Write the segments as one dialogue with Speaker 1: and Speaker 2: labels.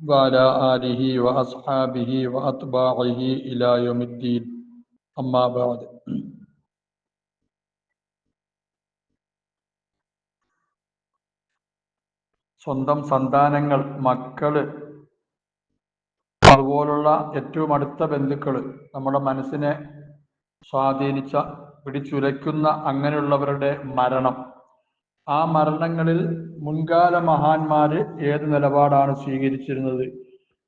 Speaker 1: وعلى آله وأصحابه وأتباعه إلى يوم الدين أما بعد സ്വന്തം സന്താനങ്ങൾ മക്കള് അതുപോലുള്ള ഏറ്റവും അടുത്ത ബന്ധുക്കൾ നമ്മുടെ മനസ്സിനെ സ്വാധീനിച്ച പിടിച്ചുലയ്ക്കുന്ന അങ്ങനെയുള്ളവരുടെ മരണം ആ മരണങ്ങളിൽ മുൻകാല മഹാന്മാര് ഏത് നിലപാടാണ് സ്വീകരിച്ചിരുന്നത്?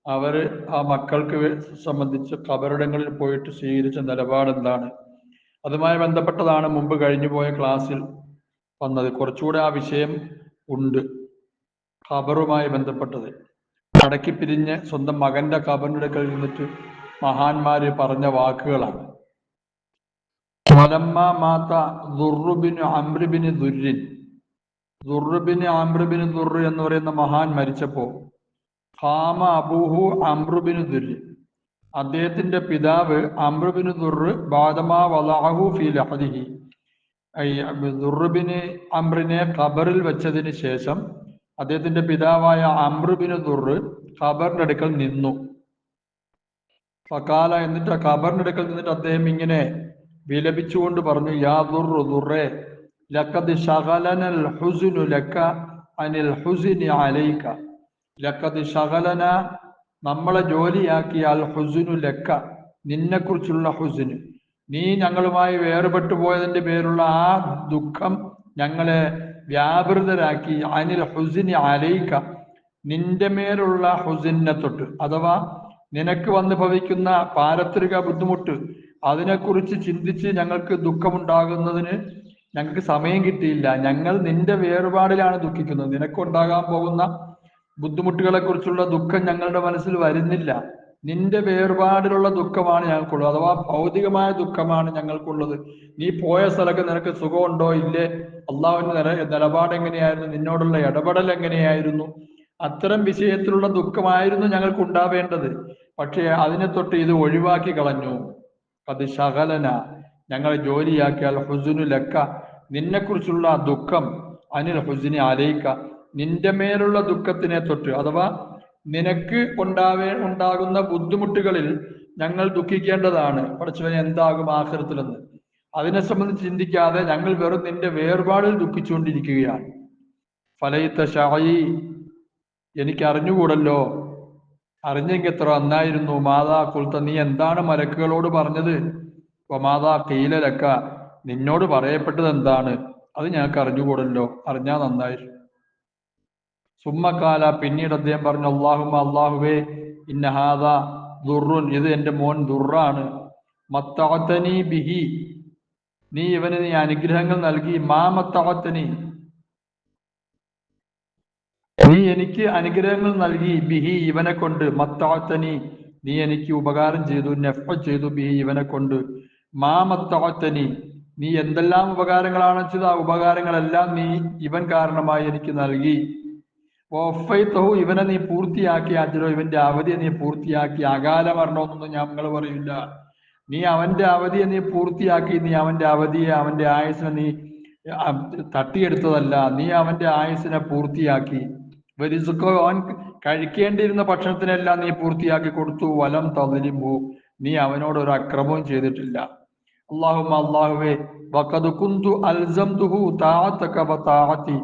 Speaker 1: അവർ ആ മക്കൾക്ക് സംബന്ധിച്ച് കബറിടങ്ങളിൽ പോയിട്ട് സ്വീകരിച്ച നിലപാട് എന്താണ് അതുമായി ബന്ധപ്പെട്ടതാണ് മുമ്പ് കഴിഞ്ഞു പോയ ക്ലാസ്സിൽ വന്നത്. കുറച്ചുകൂടെ ആ വിഷയം ഉണ്ട്. ഖബറുമായി ബന്ധപ്പെട്ടത്. കടക്കി പിരിഞ്ഞ് സ്വന്തം മകന്റെ ഖബറിന്റെ അടുക്കൽ നിന്നിട്ട് മഹാന്മാര് പറഞ്ഞ വാക്കുകളാണ്. മലമ്മ മാത്ത ദുർറുബിന് അമ്രുബിന് ദുർറുബിന് അമ്രുബിന് ദുർ എന്ന് പറയുന്ന മഹാൻ മരിച്ചപ്പോ ഖാമ അബൂഹു അമ്രുബിന് ദുര് അദ്ദേഹത്തിന്റെ പിതാവ് അമ്രുബിന് ദുർ ബാദമാ വലാഹു ഫി ലഹദിഹി. ദുർബിന് അമ്രിനെ ഖബറിൽ വെച്ചതിന് ശേഷം അദ്ദേഹത്തിന്റെ പിതാവായ അമ്രുബിന് ദുർ ഖബറിന്റെ അടുക്കൽ നിന്നു. ഫക്കാല എന്നിട്ട് ഖബറിന്റെ അടുക്കൽ നിന്നിട്ട് അദ്ദേഹം ഇങ്ങനെ വിലപിച്ചുകൊണ്ട് പറഞ്ഞു യാ ദുർ ദുർറേ ലക്കത് ഷഗലനൽ ഹുസുനു ലക്ക അനിൽ ഹുസിനി അലൈക്ക ലക്കത് ഷഗലന നമ്മളെ ജോലിയാക്കിയ അൽ ഹുസുനു ലക്ക നിന്നെക്കുറിച്ചുള്ള ഹുസിന്. നീ ഞങ്ങളുമായി വേർപെട്ടു പോയതിന്റെ പേരുള്ള ആ ദുഃഖം ഞങ്ങളെ വ്യാപൃതരാക്കി. അനിൽ ഹുസിനി അലൈക്ക നിന്റെ മേലുള്ള ഹുസിനെ തൊട്ട്. അഥവാ നിനക്ക് വന്ന് ഭവിക്കുന്ന പാരത്രിക ബുദ്ധിമുട്ട് അതിനെക്കുറിച്ച് ചിന്തിച്ച് ഞങ്ങൾക്ക് ദുഃഖമുണ്ടാകുന്നതിന് ഞങ്ങൾക്ക് സമയം കിട്ടിയില്ല. ഞങ്ങൾ നിന്റെ വേർപാടിലാണ് ദുഃഖിക്കുന്നത്. നിനക്കുണ്ടാകാൻ പോകുന്ന ബുദ്ധിമുട്ടുകളെ കുറിച്ചുള്ള ദുഃഖം ഞങ്ങളുടെ മനസ്സിൽ വരുന്നില്ല. നിന്റെ വേർപാടിലുള്ള ദുഃഖമാണ് ഞങ്ങൾക്കുള്ളത്. അഥവാ ഭൗതികമായ ദുഃഖമാണ് ഞങ്ങൾക്കുള്ളത്. നീ പോയ സ്ഥലത്ത് നിനക്ക് സുഖമുണ്ടോ? ഇല്ലേ? അള്ളാഹുവിന്റെ നില നിലപാട് എങ്ങനെയായിരുന്നു? നിന്നോടുള്ള ഇടപെടൽ എങ്ങനെയായിരുന്നു? അത്തരം വിഷയത്തിലുള്ള ദുഃഖമായിരുന്നു ഞങ്ങൾക്ക് ഉണ്ടാവേണ്ടത് പക്ഷേ അതിനെ തൊട്ട് ഇത് ഒഴിവാക്കി കളഞ്ഞു. അത് ശകലന. ഞങ്ങളെ ജോലിയാക്കിയാൽ ഹുസുനു ലക്ക. നിന്നെക്കുറിച്ചുള്ള ദുഃഖം അനിൽ ഹുസിനെ ആലയിക്ക നിന്റെ മേലുള്ള ദുഃഖത്തിനെ തൊട്ട് അഥവാ നിനക്ക് ഉണ്ടാവേ ഉണ്ടാകുന്ന ബുദ്ധിമുട്ടുകളിൽ ഞങ്ങൾ ദുഃഖിക്കേണ്ടതാണ്. പഠിച്ചവൻ എന്താകും ആഹൃത്തിലെന്ന് അതിനെ സംബന്ധിച്ച് ചിന്തിക്കാതെ ഞങ്ങൾ വെറും നിന്റെ വേർപാടിൽ ദുഃഖിച്ചുകൊണ്ടിരിക്കുകയാണ്. ഫലയിത്ത ഷായി എനിക്ക് അറിഞ്ഞുകൂടല്ലോ അറിഞ്ഞെങ്കിൽ എത്ര നന്നായിരുന്നു. മാതാ കുൽത്ത നീ എന്താണ് മലക്കുകളോട് പറഞ്ഞത്? "വ മാതാ കീലലക്ക നിന്നോട് പറയപ്പെട്ടത് എന്താണ് അത് ഞങ്ങൾക്ക് അറിഞ്ഞുകൂടല്ലോ. അറിഞ്ഞാ നന്നായിരുന്നു സുമ്മക്കാല പിന്നീട് അദ്ദേഹം പറഞ്ഞു അള്ളാഹുമ അള്ളാഹുവേ ഇന്നഹാദ ദുർറുൻ ഇത് എന്റെ മോൻ ദുർറാണ്. മത്താത്തനി ബിഹി നീ ഇവന് നീ അനുഗ്രഹങ്ങൾ നൽകി. മാ മത്താത്തനി നീ എനിക്ക് അനുഗ്രഹങ്ങൾ നൽകി ബിഹി ഇവനെ കൊണ്ട് മത്താത്തനി നീ എനിക്ക് ഉപകാരം ചെയ്തു. നെഫ ചെയ്തു ബിഹി ഇവനെ കൊണ്ട് മാ മത്താത്തനി. നീ എന്തെല്ലാം ഉപകാരങ്ങളാണ് ചെയ്ത ആ ഉപകാരങ്ങളെല്ലാം നീ ഇവൻ കാരണമായി എനിക്ക് നൽകി. ഒഫൈത്തഹു ഇവനെ നീ പൂർത്തിയാക്കി. അജലോ ഇവന്റെ അവധിയെ നീ പൂർത്തിയാക്കി. അകാല മരണമെന്നൊന്നും ഞങ്ങൾ പറയില്ല. നീ അവന്റെ അവധിയെ നീ പൂർത്തിയാക്കി. നീ അവന്റെ അവധിയെ അവന്റെ ആയുസിനെ നീ തട്ടിയെടുത്തതല്ല. നീ അവന്റെ ആയുസിനെ പൂർത്തിയാക്കി. വരിസുക്കോ അവൻ കഴിക്കേണ്ടിയിരുന്ന ഭക്ഷണത്തിനെല്ലാം നീ പൂർത്തിയാക്കി കൊടുത്തു. വലം തതിരുമ്പോ നീ അവനോട് ഒരു അക്രമവും ചെയ്തിട്ടില്ല. അള്ളാഹുമ അള്ളാഹുവേ കുന്തു അൽസംതുഹു താഅത്തക വതാഅതി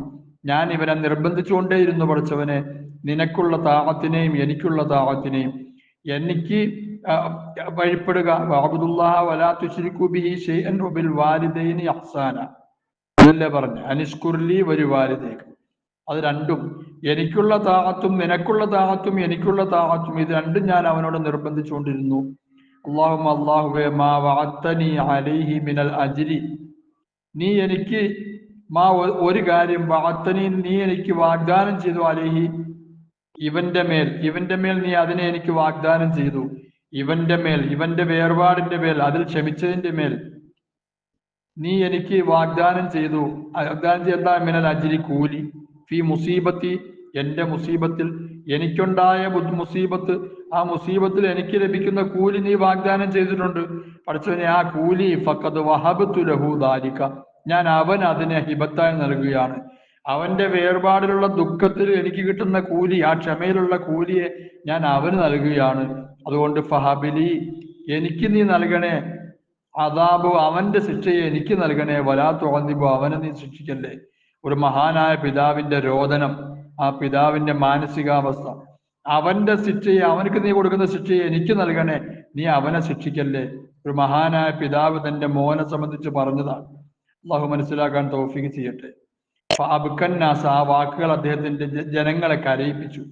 Speaker 1: ഞാൻ ഇവനെ നിർബന്ധിച്ചുകൊണ്ടേയിരുന്നു പഠിച്ചവനെ. നിനക്കുള്ള താഹത്തിനെയും എനിക്കുള്ള താഹത്തിനെയും എനിക്ക് വഴിപ്പെടുക. അതല്ലേ പറഞ്ഞു? അനിഷ്കുർലി വരു വാലിദേക്ക് അത് രണ്ടും എനിക്കുള്ള താഹത്തും നിനക്കുള്ള താഹത്തും എനിക്കുള്ള താഹത്തും ഇത് രണ്ടും ഞാൻ അവനോട് നിർബന്ധിച്ചുകൊണ്ടിരുന്നു. അള്ളാഹും അള്ളാഹുവേ മാ വാത്തനി അലൈഹി മിനൽ അജ്രി. നീ എനിക്ക് മാ ഒരു കാര്യം വാത്തനി നീ എനിക്ക് വാഗ്ദാനം ചെയ്തു അലൈഹി. ഇവന്റെ മേൽ ഇവന്റെ മേൽ നീ അതിനെ എനിക്ക് വാഗ്ദാനം ചെയ്തു. ഇവന്റെ മേൽ ഇവന്റെ വേർപാടിന്റെ മേൽ അതിൽ ക്ഷമിച്ചതിന്റെ മേൽ നീ എനിക്ക് വാഗ്ദാനം ചെയ്തു. വാഗ്ദാനം ചെയ്ത മിനൽ അജിരി കൂലി. ഫി മുസീബത്തി എന്റെ മുസീബത്തിൽ എനിക്കുണ്ടായ മുസീബത്ത് ആ മുസീബത്തിൽ എനിക്ക് ലഭിക്കുന്ന കൂലി നീ വാഗ്ദാനം ചെയ്തിട്ടുണ്ട്. പഠിച്ചവനെ ആ കൂലി ഫക്കത് വഹബത്തു ലഹു ദാലിക. ഞാൻ അവൻ അതിനെ ഹിബത്തായി നൽകുകയാണ്. അവന്റെ വേർപാടിലുള്ള ദുഃഖത്തിൽ എനിക്ക് കിട്ടുന്ന കൂലി ആ ക്ഷമയിലുള്ള കൂലിയെ ഞാൻ അവന് നൽകുകയാണ്. അതുകൊണ്ട് ഫഹബിലി എനിക്ക് നീ നൽകണേ. അതാബു അവന്റെ ശിക്ഷയെ എനിക്ക് നൽകണേ. വലാ തോന്നിബോ അവനെ നീ ശിക്ഷിക്കല്ലേ ഒരു മഹാനായ പിതാവിന്റെ രോദനം ആ പിതാവിന്റെ മാനസികാവസ്ഥ. അവന്റെ ശിക്ഷയെ അവനക്ക് നീ കൊടുക്കുന്ന ശിക്ഷയെ എനിക്ക് നൽകണേ. നീ അവനെ ശിക്ഷിക്കല്ലേ? ഒരു മഹാനായ പിതാവ് തന്റെ മോനെ സംബന്ധിച്ച് പറഞ്ഞതാണ്. അള്ളാഹു മനസ്സിലാക്കാൻ തോഫിക്ക് ചെയ്യട്ടെ. അബുക്കന്നാസ് ആ വാക്കുകൾ അദ്ദേഹത്തിന്റെ ജനങ്ങളെ കരയിപ്പിച്ചു.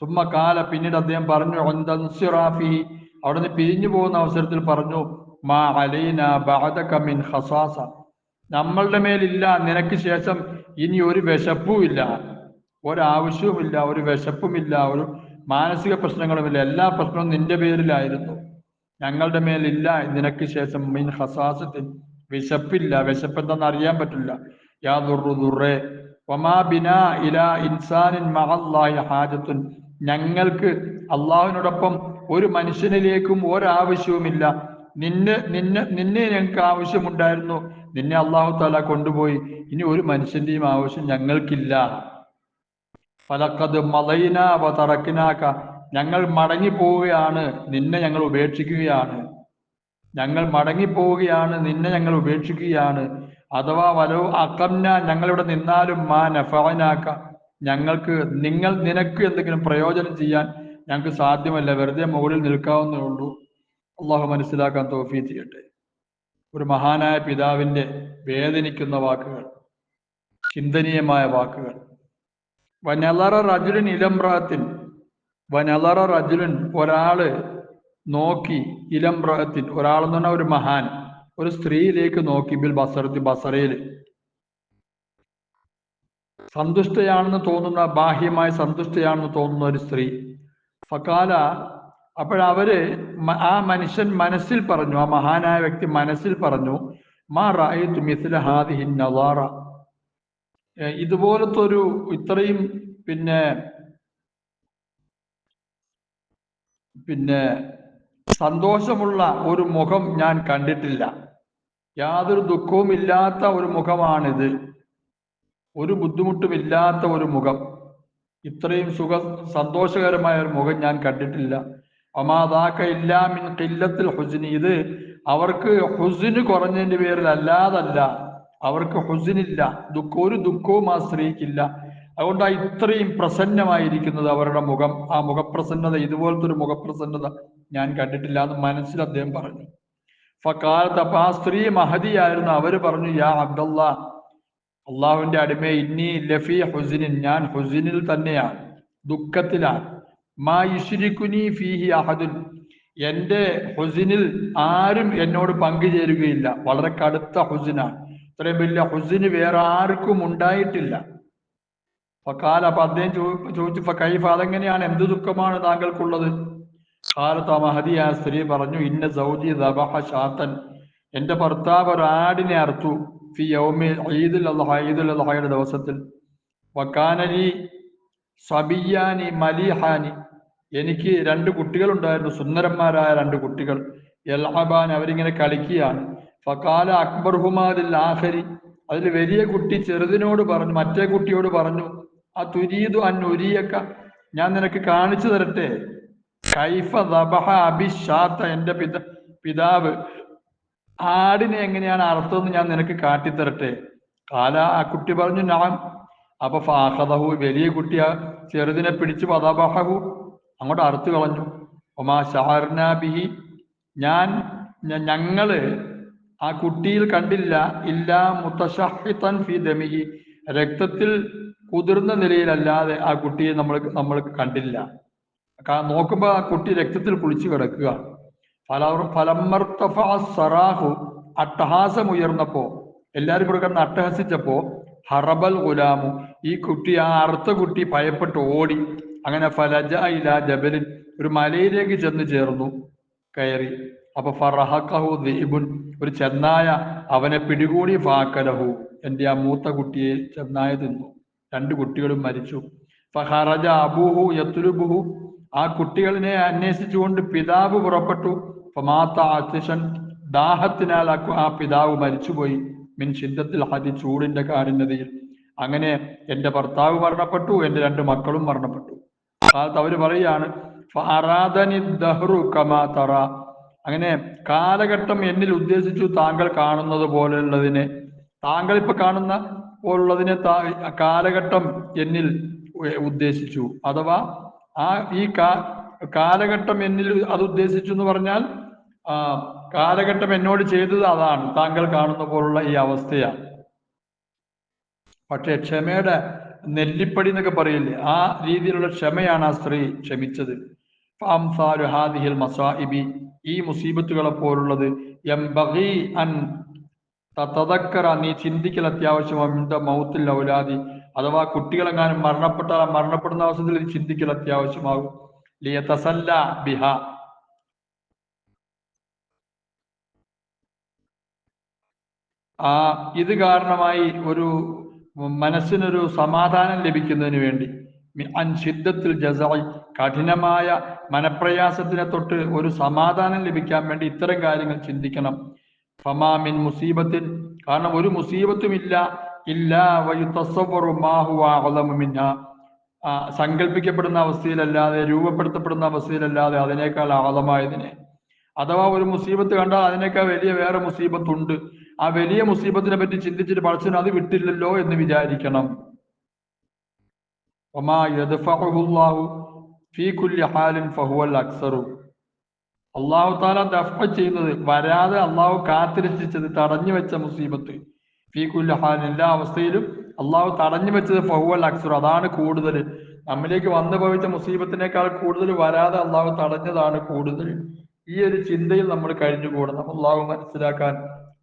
Speaker 1: സുമ്മ കാല പിന്നീട് അദ്ദേഹം പറഞ്ഞു ഒന്തൻസിറാഫി അവിടുന്ന് പിരിഞ്ഞു പോകുന്ന അവസരത്തിൽ പറഞ്ഞു മാ അലൈന ബഅദക മിൻ ഖസാസ. നമ്മളുടെ മേലില്ല നിനക്ക് ശേഷം ഇനി ഒരു വിശപ്പുമില്ല ഒരാവശ്യവുമില്ല ഒരു വിശപ്പുമില്ല ഒരു മാനസിക പ്രശ്നങ്ങളുമില്ല. എല്ലാ പ്രശ്നവും നിന്റെ പേരിലായിരുന്നു. ഞങ്ങളുടെ മേലില്ല നിനക്ക് ശേഷം മീൻ ഹസാസത്തിൻ വിശപ്പില്ല. വിശപ്പെന്തെന്ന് അറിയാൻ പറ്റില്ല. യാ ഞങ്ങൾക്ക് അള്ളാഹുവിനോടൊപ്പം ഒരു മനുഷ്യനിലേക്കും ഒരാവശ്യവുമില്ല. നിന്നെ നിന്നെ നിന്നെ ഞങ്ങൾക്ക് ആവശ്യമുണ്ടായിരുന്നു. നിന്നെ അള്ളാഹു താല കൊണ്ടുപോയി. ഇനി ഒരു മനുഷ്യന്റെയും ആവശ്യം ഞങ്ങൾക്കില്ല. ഫലക്കത് മലയിന വ ഞങ്ങൾ മടങ്ങി പോവുകയാണ് നിന്നെ ഞങ്ങൾ ഉപേക്ഷിക്കുകയാണ്. ഞങ്ങൾ മടങ്ങി പോവുകയാണ് നിന്നെ ഞങ്ങൾ ഉപേക്ഷിക്കുകയാണ്. അഥവാ വലോ അക്കംന ഞങ്ങളിവിടെ നിന്നാലും മാ നഫനാക്ക ഞങ്ങൾക്ക് നിങ്ങൾ നിനക്ക് എന്തെങ്കിലും പ്രയോജനം ചെയ്യാൻ ഞങ്ങൾക്ക് സാധ്യമല്ല. വെറുതെ മുകളിൽ നിൽക്കാവുന്നേ ഉള്ളൂ. അള്ളാഹു മനസ്സിലാക്കാൻ തോഫീ ചെയ്യട്ടെ. ഒരു മഹാനായ പിതാവിന്റെ വേദനിക്കുന്ന വാക്കുകൾ ചിന്തനീയമായ വാക്കുകൾ. വനലറ റജുലിൻ ഇലംറഹത്തിൻ വനലറ റജുലിൻ ഒരാൾ നോക്കി ഇലംറഹത്തിൻ ഒരാളെന്ന് പറഞ്ഞാൽ ഒരു മഹാൻ. ഒരു സ്ത്രീയിലേക്ക് നോക്കി ബിൽ ബസറത്തി ബസറയിൽ. സന്തുഷ്ടയാണെന്ന് തോന്നുന്ന ബാഹ്യമായി സന്തുഷ്ടയാണെന്ന് തോന്നുന്ന ഒരു സ്ത്രീ. ഫക്കാല അപ്പോഴവര് ആ മനുഷ്യൻ മനസ്സിൽ പറഞ്ഞു ആ മഹാനായ വ്യക്തി മനസ്സിൽ പറഞ്ഞു മാ റായി മിസ്ല ഹാദിഹിൻ നവാറ ഇതുപോലത്തെ ഒരു ഇത്രയും പിന്നെ പിന്നെ സന്തോഷമുള്ള ഒരു മുഖം ഞാൻ കണ്ടിട്ടില്ല. യാതൊരു ദുഃഖവും ഇല്ലാത്ത ഒരു മുഖമാണിത്. ഒരു ബുദ്ധിമുട്ടുമില്ലാത്ത ഒരു മുഖം. ഇത്രയും സുഖ സന്തോഷകരമായ ഒരു മുഖം ഞാൻ കണ്ടിട്ടില്ല. ഒമാതാക്ക ഇല്ലാമിൻ കില്ലത്തിൽ ഹുസിനി. ഇത് അവർക്ക് ഹുസിന് കുറഞ്ഞതിന്റെ പേരിൽ അല്ലാതല്ല അവർക്ക് ഹുസിനില്ല ദുഃഖം ഒരു ദുഃഖവും ആശ്രയിക്കില്ല അതുകൊണ്ട് അതുകൊണ്ടാ ഇത്രയും പ്രസന്നമായിരിക്കുന്നത് അവരുടെ മുഖം. ആ മുഖപ്രസന്നത ഇതുപോലത്തെ ഒരു മുഖപ്രസന്നത ഞാൻ കണ്ടിട്ടില്ല എന്ന് മനസ്സിൽ അദ്ദേഹം പറഞ്ഞു. ഫക്കാലത്ത് അപ്പൊ ആ സ്ത്രീ മഹതിയായിരുന്നു അവർ പറഞ്ഞു യാ അബ്ദുള്ള അള്ളാഹുവിന്റെ അടിമ ഇന്നി ലഫി ഹുസിനിൻ ഞാൻ ഹുസിനിൽ തന്നെയാണ് ദുഃഖത്തിലാണ്. മാ യുഷിരിക്കുനി ഫീഹി അഹദുൻ എന്റെ ഹുസിനിൽ ആരും എന്നോട് പങ്കുചേരുകയില്ല വളരെ കടുത്ത ഹുസിനാണ്. ഇത്രയും വലിയ ഹുസിന് വേറെ ആർക്കും ഉണ്ടായിട്ടില്ല. ഫക്കാല അപ്പൊ അദ്ദേഹം ചോദിച്ചു കൈഫ് അതെങ്ങനെയാണ്? എന്ത് ദുഃഖമാണ് താങ്കൾക്കുള്ളത്? കാലത്ത് ആ മഹതിയായ സ്ത്രീ പറഞ്ഞു ഇന്ന സൗദി ദബഹ എന്റെ ഭർത്താവ് ഒരു ആടിനെ അർത്തു ഫി യൗമി ദിവസത്തിൽ. സബിയാനി മലിഹാനി. എനിക്ക് രണ്ട് കുട്ടികളുണ്ടായിരുന്നു സുന്ദരന്മാരായ രണ്ട് കുട്ടികൾ. എൽഹബാൻ അവരിങ്ങനെ കളിക്കുകയാണ്. ഫക്കാല അക്ബർ ഹുമാദിൽ ആഖരി അതിൽ വലിയ കുട്ടി ചെറുതിനോട് പറഞ്ഞു മറ്റേ കുട്ടിയോട് പറഞ്ഞു ആ തുരീതു അൻ ഒരിയക്ക ഞാൻ നിനക്ക് കാണിച്ചു തരട്ടെ. കൈഫ ദബഹ അബിഷാത്ത എന്റെ പിത പിതാവ്. ആടിനെ എങ്ങനെയാണ് അർത്ഥമെന്ന് ഞാൻ നിനക്ക് കാട്ടിത്തരട്ടെ. കാല ആ കുട്ടി പറഞ്ഞു ഞാൻ അപ്പൊ ഫാഹദഹു വലിയ കുട്ടി ആ ചെറുതിനെ പിടിച്ചു പദബഹു അങ്ങോട്ട് അറുത്തു കളഞ്ഞു. ഒമാ ഷാർനാബിഹി ഞാൻ ഞങ്ങൾ ആ കുട്ടിയിൽ കണ്ടില്ല ഇല്ലാ മുത്തഷഹിത്തൻ ഫി ദമിഹി. രക്തത്തിൽ കുതിർന്ന നിലയിലല്ലാതെ ആ കുട്ടിയെ നമ്മൾ നമ്മൾ കണ്ടില്ല. നോക്കുമ്പോൾ ആ കുട്ടി രക്തത്തിൽ കുളിച്ചു കിടക്കുക. ഫല ഫലമർത്തഫ സറാഹു അട്ടഹാസം ഉയർന്നപ്പോ എല്ലാരും കൂടെ കിടന്ന് അട്ടഹസിച്ചപ്പോ ഹറബൽ ഗുലാമു ഈ കുട്ടി ആ അറുത്ത കുട്ടി ഭയപ്പെട്ട് ഓടി. അങ്ങനെ ഫലജ ഇല ജബലിൻ ഒരു മലയിലേക്ക് ചെന്ന് ചേർന്നു കയറി. അപ്പൊ ഫറഹു ദീബുൻ ഒരു ചെന്നായ അവനെ പിടികൂടി ഫാക്കലഹു. എന്റെ ആ മൂത്ത കുട്ടിയെ ചെന്നായ തിന്നു. രണ്ട് കുട്ടികളും മരിച്ചു. ഫഹറജ അബൂഹു യത്തുലുബുഹു ആ കുട്ടികളിനെ അന്വേഷിച്ചുകൊണ്ട് പിതാവ് പുറപ്പെട്ടു. ഫമാത്ത അത്യശൻ ദാഹത്തിനാൽ ആ പിതാവ് മരിച്ചുപോയി. മിൻ ശിദ്ധത്തിൽ ഹതി ചൂടിന്റെ കാഠിന്യതയിൽ. അങ്ങനെ എന്റെ ഭർത്താവ് മരണപ്പെട്ടു എന്റെ രണ്ട് മക്കളും മരണപ്പെട്ടു. അവർ പറയാണ് ഫഅറാദനി ദഹ്റു കമാ തറ. അങ്ങനെ കാലഘട്ടം എന്നിൽ ഉദ്ദേശിച്ചു താങ്കൾ കാണുന്നത് പോലെയുള്ളതിനെ താങ്കൾ ഇപ്പൊ കാണുന്ന പോലുള്ളതിനെ കാലഘട്ടം എന്നിൽ ഉദ്ദേശിച്ചു. അഥവാ ആ ഈ കാലഘട്ടം എന്നിൽ അത് ഉദ്ദേശിച്ചു എന്ന് പറഞ്ഞാൽ കാലഘട്ടം എന്നോട് ചെയ്തത് അതാണ്. താങ്കൾ കാണുന്ന പോലുള്ള ഈ അവസ്ഥയാണ്. പക്ഷെ ക്ഷമയുടെ നെല്ലിപ്പടി എന്നൊക്കെ പറയില്ലേ ആ രീതിയിലുള്ള ക്ഷമയാണ് ആ സ്ത്രീ ക്ഷമിച്ചത്. ഫാംസാലു ഹാദിഹിൽ മസാഇബി ഈ മുസീബത്തുകളെ പോലുള്ളത്. യംബഗി അൻ തതക്കറ നീ ചിന്തിക്കൽ അത്യാവശ്യമാണ് മൗത്തിൽ ഔലാദി. അഥവാ കുട്ടികളെങ്ങാനും മരണപ്പെട്ടാൽ മരണപ്പെടുന്ന അവസരത്തിൽ ഇത് ചിന്തിക്കൽ അത്യാവശ്യമാകും. ലിയതസല്ല ബിഹ. ആ ഇത് കാരണമായി ഒരു മനസ്സിനൊരു സമാധാനം ലഭിക്കുന്നതിന് വേണ്ടി. അൻ ജസായി. കഠിനമായ മനപ്രയാസത്തിനെ തൊട്ട് ഒരു സമാധാനം ലഭിക്കാൻ വേണ്ടി ഇത്തരം കാര്യങ്ങൾ ചിന്തിക്കണം. ഫമാമിൻ മുസീബത്തിൽ കാരണം ഒരു മുസീബത്തുമില്ല. ഇല്ല വയുത്തസ്സവറു മാഹു അഅലമു മിൻഹ. ആ, സങ്കല്പിക്കപ്പെടുന്ന അവസ്ഥയിലല്ലാതെ രൂപപ്പെടുത്തപ്പെടുന്ന അവസ്ഥയിലല്ലാതെ അതിനേക്കാൾ ആളമായതിനെ അഥവാ ഒരു മുസീബത്ത് കണ്ടാൽ അതിനേക്കാൾ വലിയ വേറെ മുസീബത്തുണ്ട്. ആ വലിയ മുസീബത്തിനെ പറ്റി ചിന്തിച്ചിട്ട് പഠിച്ചു അത് വിട്ടില്ലല്ലോ എന്ന് വിചാരിക്കണം. വമാ يدفعه الله ഫീ കുല്ലി ഹാലിൻ ഫഹുവൽ അക്സറു അള്ളാഹു താല ദഫ ചെയ്യുന്നത് വരാതെ അള്ളാഹു കാത്തിരക്ഷിച്ചത് തടഞ്ഞു വെച്ച മുസീബത്ത്. ഫീ കുല്ലി ഹാലിൻ എല്ലാ അവസ്ഥയിലും അള്ളാഹു തടഞ്ഞു വെച്ചത് ഫഹുവൽ അക്സറു അതാണ് കൂടുതൽ നമ്മിലേക്ക് വന്നു ഭവിച്ച മുസീബത്തിനേക്കാൾ കൂടുതൽ വരാതെ അള്ളാഹു തടഞ്ഞതാണ് കൂടുതൽ ഈ ഒരു ചിന്തയിൽ നമ്മൾ കഴിഞ്ഞുകൂടണം. അള്ളാഹു മനസ്സിലാക്കാൻ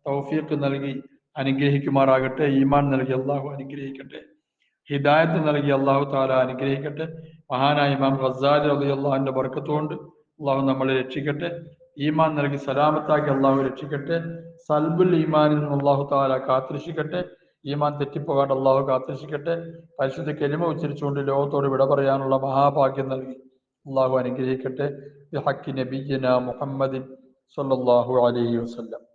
Speaker 1: തൗഫീഖ് നൽകി അനുഗ്രഹിക്കുമാറാകട്ടെ ഈമാൻ നൽകി അള്ളാഹു അനുഗ്രഹിക്കട്ടെ. ഹിദായത്ത് നൽകി അള്ളാഹു താല അനുഗ്രഹിക്കട്ടെ. മഹാനായ ഇമാം റസാൽ അലി അള്ളാഹുവിന്റെ ബർക്കത്തുകൊണ്ട് അള്ളാഹു നമ്മളെ രക്ഷിക്കട്ടെ. ഈമാൻ നൽകി സലാമത്താക്കി അള്ളാഹു രക്ഷിക്കട്ടെ. സൽബുൽ ഈമാനിൽ നിന്ന് അള്ളാഹു താല കാത്തിരക്ഷിക്കട്ടെ. ഈമാൻ തെറ്റിപ്പോകാണ്ട് അള്ളാഹു കാത്തിരക്ഷിക്കട്ടെ. പരിശുദ്ധ കെലിമ ഉച്ചരിച്ചുകൊണ്ട് ലോകത്തോട് വിട പറയാനുള്ള മഹാഭാഗ്യം നൽകി അള്ളാഹു അനുഗ്രഹിക്കട്ടെ. ഹക്കി നബിജന മുഹമ്മദിൻ സല്ലാഹു അലൈഹി വസല്ലം.